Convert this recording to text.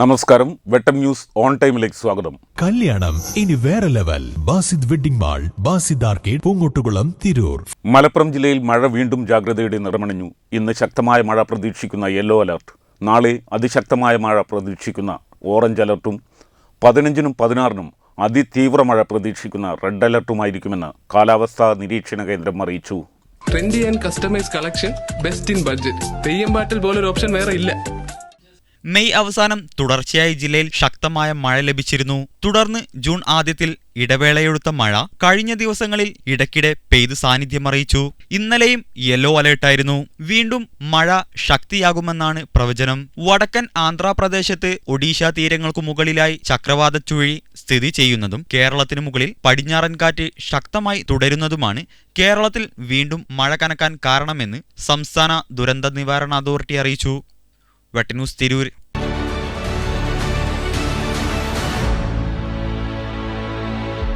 നമസ്കാരം. വെട്ടം news on ടൈമിലേക്ക് സ്വാഗതം. കല്യാണം ഇനി വേറെ level. Basid wedding mall Basid arcade Poongottukulam Tirur. Malappuram ജില്ലയിൽ മഴ വീണ്ടും ജാഗ്രതയുടെ നിറമണിഞ്ഞു. ഇന്ന് ശക്തമായ മഴ പ്രതീക്ഷിക്കുന്ന യെല്ലോ അലർട്ട്. നാളെ അതിശക്തമായ മഴ പ്രതീക്ഷിക്കുന്ന ഓറഞ്ച് അലർട്ടും പതിനഞ്ചിനും പതിനാറിനും അതിതീവ്ര മഴ പ്രതീക്ഷിക്കുന്ന റെഡ് അലർട്ടുമായിരിക്കുമെന്ന് കാലാവസ്ഥാ നിരീക്ഷണ കേന്ദ്രം അറിയിച്ചു. Trendy and customise collection best in budget Theyyam പാട്ടിൽ പോലൊരു ഓപ്ഷൻ വേറെ ഇല്ല. മെയ് അവസാനം തുടർച്ചയായി ജില്ലയിൽ ശക്തമായ മഴ ലഭിച്ചിരുന്നു. തുടർന്ന് ജൂൺ ആദ്യത്തിൽ ഇടവേളയെടുത്ത മഴ കഴിഞ്ഞ ദിവസങ്ങളിൽ ഇടയ്ക്കിടെ പെയ്ത് സാന്നിധ്യം അറിയിച്ചു. ഇന്നലെയും യെല്ലോ അലേർട്ടായിരുന്നു വീണ്ടും മഴ ശക്തിയാകുമെന്നാണ് പ്രവചനം. വടക്കൻ ആന്ധ്രാപ്രദേശത്ത് ഒഡീഷ തീരങ്ങൾക്കു മുകളിലായി ചക്രവാത ചുഴി സ്ഥിതി ചെയ്യുന്നതും കേരളത്തിനു മുകളിൽ പടിഞ്ഞാറൻ കാറ്റ് ശക്തമായി തുടരുന്നതുമാണ് കേരളത്തിൽ വീണ്ടും മഴ കനക്കാൻ കാരണമെന്ന് സംസ്ഥാന ദുരന്ത നിവാരണ അതോറിറ്റി അറിയിച്ചു. വെട്ടന്യൂസ് തിരൂർ